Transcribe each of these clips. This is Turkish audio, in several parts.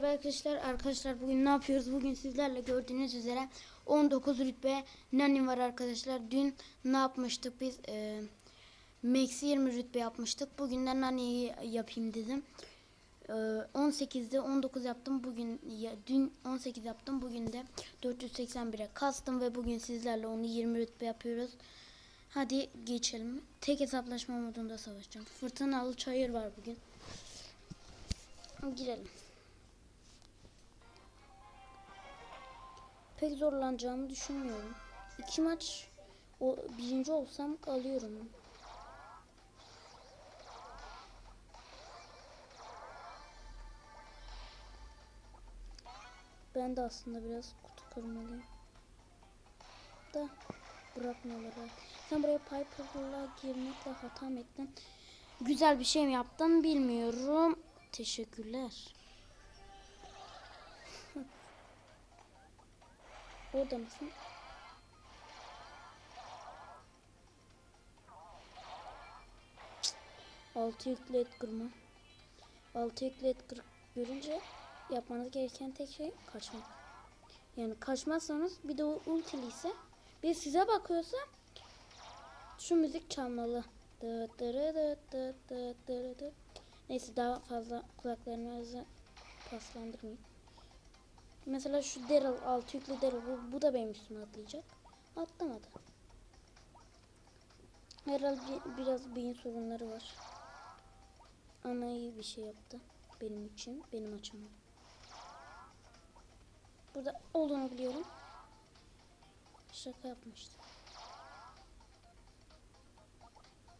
Merhaba arkadaşlar, arkadaşlar bugün ne yapıyoruz? Bugün sizlerle gördüğünüz üzere 19 rütbe Nani var arkadaşlar. Dün ne yapmıştık biz? Ee, Max'i 20 rütbe yapmıştık. Bugün de Nani'yi yapayım dedim. Ee, 18'de 19 yaptım. Bugün ya, dün 18 yaptım. Bugün de 481'e kastım ve bugün sizlerle onu 20 rütbe yapıyoruz. Hadi geçelim. Tek hesaplaşma modunda savaşacağım. Fırtınalı çayır var bugün. Girelim. Pek zorlanacağımı düşünmüyorum. İki maç o birinci olsam alıyorum. Ben de aslında biraz kutu kırmalıyım. Da bırakmıyorlar. Sen buraya Piper'la girmekle hata mı ettin? Güzel bir şey mi yaptın bilmiyorum. Teşekkürler. Orada mısın? Altı yüklü et kırma. Altı yüklü et görünce yapmanız gereken tek şey kaçmak. Yani kaçmazsanız bir de o ultili ise bir size bakıyorsa şu müzik çalmalı. Neyse daha fazla kulaklarınızı paslandırmayın. Mesela şu Daryl altı yüklü Daryl bu, bu da benim üstüme atlayacak. Atlamadı. Herhalde bir- biraz beyin sorunları var. Ama iyi bir şey yaptı. Benim için, benim açımdan. Burada olduğunu biliyorum. Şaka yapmıştı.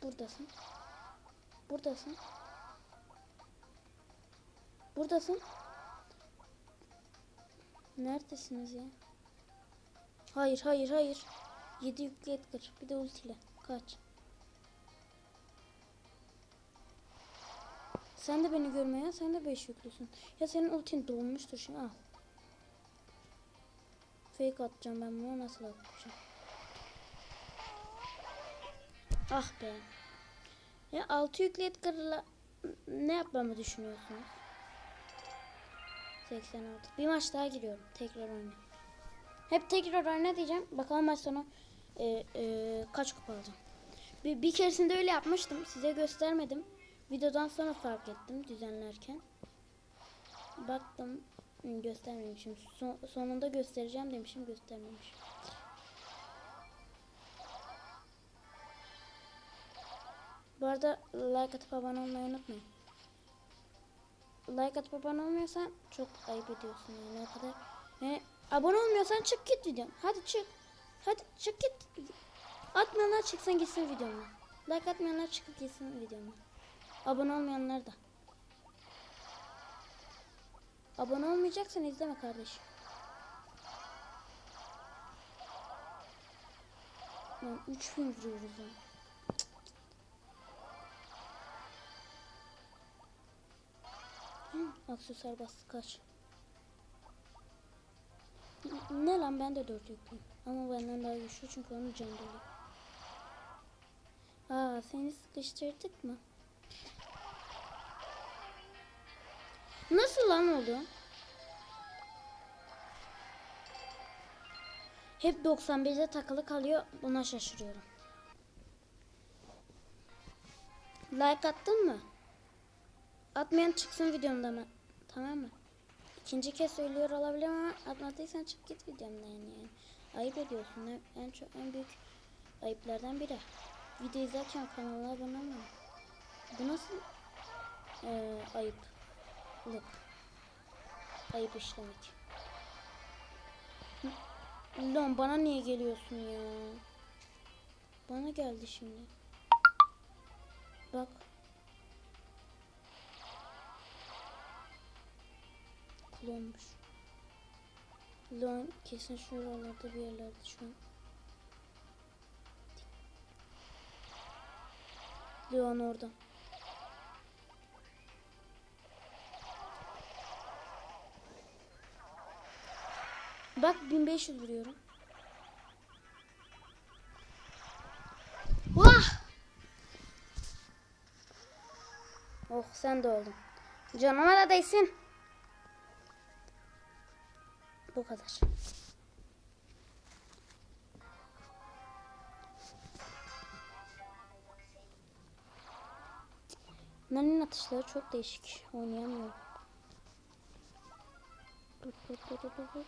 Buradasın. Buradasın. Buradasın. Neredesiniz ya? Hayır hayır hayır. 7 yüklü Edgar. Bir de ultiyle. Kaç. Sen de beni görmeye sen de 5 yüklüsün. Ya senin ultin dolmuştur şimdi al. Fake atacağım ben bunu nasıl atacağım? Ah be. Ya 6 yüklü Edgar'la ne yapmamı düşünüyorsunuz? 86. Bir maç daha giriyorum. Tekrar oyna. Hep tekrar oyna diyeceğim. Bakalım maç sonu e, e, kaç kupa alacağım. Bir, bir keresinde öyle yapmıştım. Size göstermedim. Videodan sonra fark ettim düzenlerken. Baktım göstermemişim. Son, sonunda göstereceğim demişim göstermemişim. Bu arada like atıp abone olmayı unutmayın like atıp abone olmuyorsan çok ayıp ediyorsun yani o kadar. Yani abone olmuyorsan çık git videom. Hadi çık. Hadi çık git. Atmayanlar çıksın gitsin videomdan. Like atmayanlar çıkıp gitsin videomdan. Abone olmayanlar da. Abone olmayacaksan izleme kardeşim. Lan 3000 vuruyoruz lan. Aksesuar bastı kaç. Ne lan ben de 4 yüklüyüm. Ama benden daha güçlü çünkü onun canı. Aa seni sıkıştırdık mı? Nasıl lan oldu? Hep 91'de takılı kalıyor. Buna şaşırıyorum. Like attın mı? Atmayan çıksın videomdan mı? Tamam mı? İkinci kez söylüyor olabilirim ama atmadıysan çık git videomdan yani. Ayıp ediyorsun. En, en çok en büyük ayıplardan biri. Video izlerken kanala abone olma. Bu nasıl eee ayıplık? Ayıp işlemek. Lan bana niye geliyorsun ya? Bana geldi şimdi. Bak. Klonmuş. Lan kesin şuralarda bir yerlerde şu an. Leon orada. Bak 1500 vuruyorum. Vah! Oh sen de oldun. Canıma da değsin. Bu kadar. Nani'nin atışları çok değişik. Oynayamıyorum. Dur, dur, dur, dur, dur.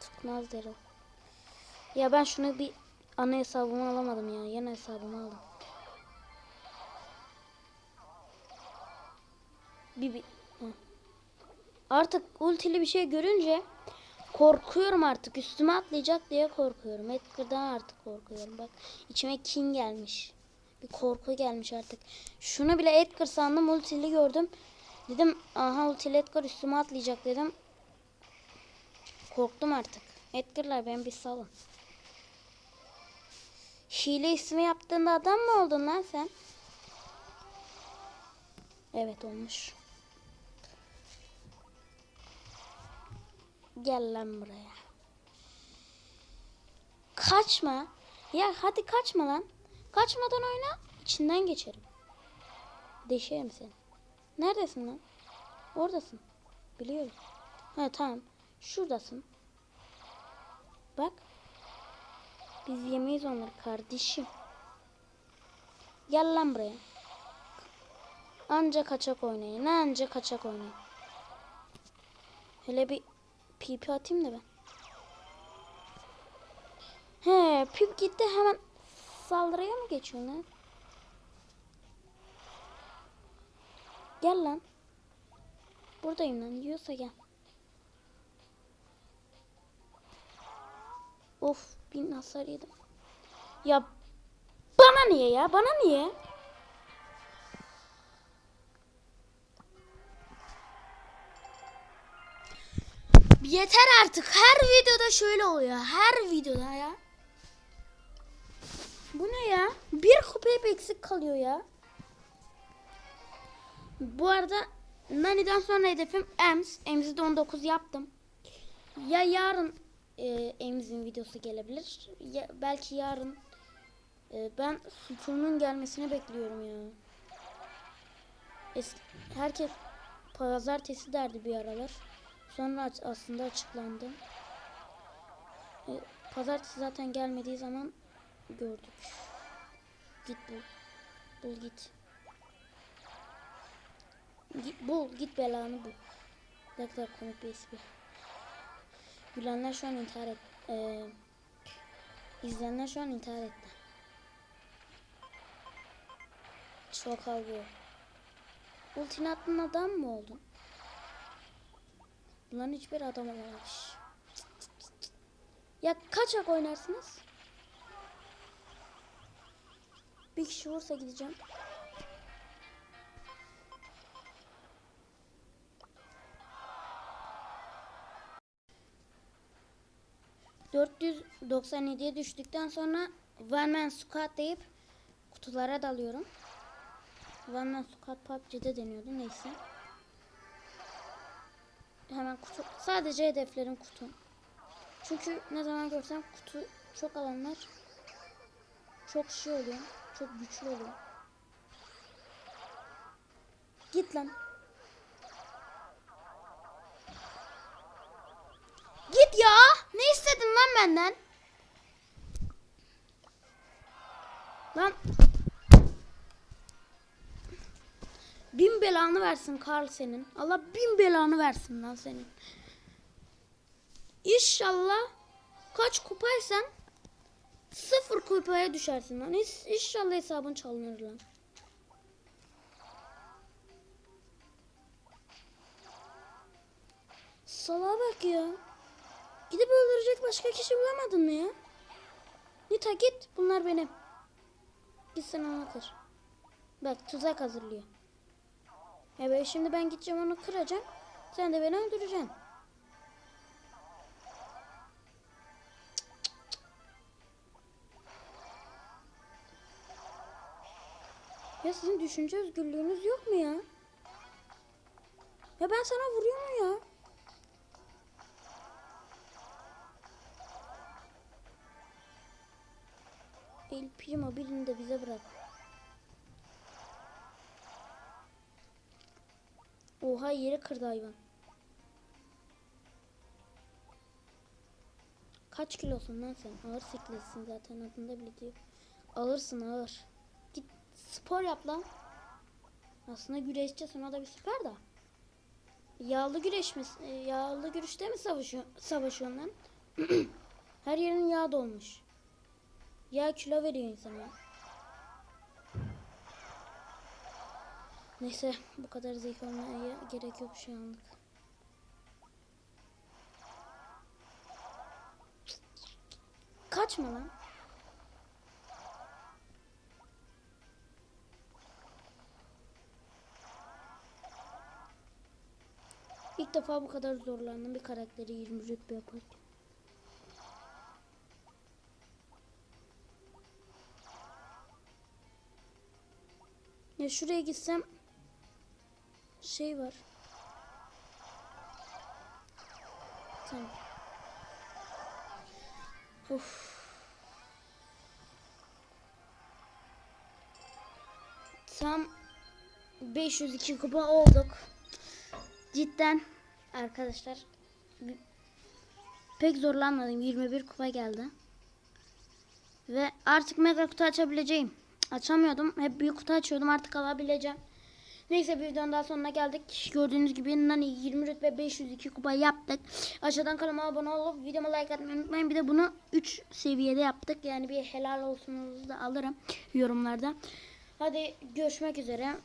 Tıkmaz derim. Ya ben şunu bir ana hesabıma alamadım ya. Yeni hesabıma aldım. Bir, bir. Artık ultili bir şey görünce korkuyorum artık. Üstüme atlayacak diye korkuyorum. Edgar'dan artık korkuyorum. Bak içime kin gelmiş. Bir korku gelmiş artık. Şunu bile Edgar sandım. Ultili gördüm. Dedim aha ultili Edgar üstüme atlayacak dedim. Korktum artık. Edgar'lar ben bir salın. Hile ismi yaptığında adam mı oldun lan sen? Evet olmuş. Gel lan buraya. Kaçma. Ya hadi kaçma lan. Kaçmadan oyna. İçinden geçerim. Deşerim seni. Neredesin lan? Oradasın. Biliyorum. Ha tamam. Şuradasın. Bak. Biz yemeyiz onları kardeşim. Gel lan buraya. Anca kaçak oynayın. Anca kaçak oynayın. Hele bir pipi atayım da ben. He pip gitti hemen saldırıya mı geçiyor lan? Gel lan. Buradayım lan. Yiyorsa gel. Of bin hasar yedim. Ya bana niye ya? Bana niye? Yeter artık. Her videoda şöyle oluyor. Her videoda ya. Bu ne ya? Bir kupa hep eksik kalıyor ya. Bu arada Nani'den sonra hedefim Ems. Ems'i de 19 yaptım. Ya yarın e, Ems'in videosu gelebilir. Ya, belki yarın e, ben Sultan'ın gelmesini bekliyorum ya. Es, herkes pazartesi derdi bir aralar. Sonra aslında açıklandı. E, pazartesi zaten gelmediği zaman gördük. Git bul. Bul git. Git bul git belanı bul. Ne kadar komik bir espri. Gülenler şu an intihar et. E, izleyenler şu an intihar etti. Çok algıyor. Ultini adam mı oldun? Bunların hiçbir adam olmamış. Ya kaçak oynarsınız? Bir kişi vursa gideceğim. ...497'ye düştükten sonra... ...One Man Squad deyip... ...kutulara dalıyorum. One Man Squad PUBG'de deniyordu neyse. Hemen kutu... Sadece hedeflerim kutu. Çünkü ne zaman görsem kutu çok alanlar... ...çok şey oluyor. Çok güçlü oluyor. Git lan. Git ya. Ne istedin lan benden? Lan. Bin belanı versin Karl senin. Allah bin belanı versin lan senin. İnşallah kaç kupaysan sıfır kupaya düşersin lan. İnşallah hesabın çalınır lan. Salağa bak ya. Gidip öldürecek başka kişi bulamadın mı ya? Nita git. Bunlar benim. Git sen onu kır. Bak tuzak hazırlıyor. Evet şimdi ben gideceğim onu kıracağım. Sen de beni öldüreceksin. Ya sizin düşünce özgürlüğünüz yok mu ya? Ya ben sana vuruyorum ya. El Primo birini de bize bırak. Oha yeri kırdı hayvan. Kaç kilosun lan sen? Ağır sikletsin zaten adında bile diyor. Alırsın ağır. Git spor yap lan. Aslında güreşçi sana da bir süper da. Yağlı güreş mi? E, yağlı güreşte mi savaşıyor, savaşıyorsun lan? Her yerin yağ dolmuş. Yağ kilo veriyor insana. Neyse bu kadar zevk olmaya gerek yok şu anlık. Kaçma lan. İlk defa bu kadar zorlandım bir karakteri 20 rütbe yaparken. Ya şuraya gitsem şey var. Tamam. Of. Tam 502 kupa olduk. Cidden arkadaşlar pek zorlanmadım. 21 kupa geldi. Ve artık mega kutu açabileceğim. Açamıyordum. Hep büyük kutu açıyordum. Artık alabileceğim. Neyse videonun daha sonuna geldik. Gördüğünüz gibi Nani 20 rütbe 502 kupa yaptık. Aşağıdan kanalıma abone olup videoma like atmayı unutmayın. Bir de bunu 3 seviyede yaptık. Yani bir helal olsununuzu da alırım yorumlarda. Hadi görüşmek üzere.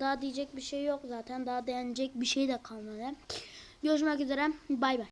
Daha diyecek bir şey yok zaten. Daha denecek bir şey de kalmadı. Görüşmek üzere. Bay bay.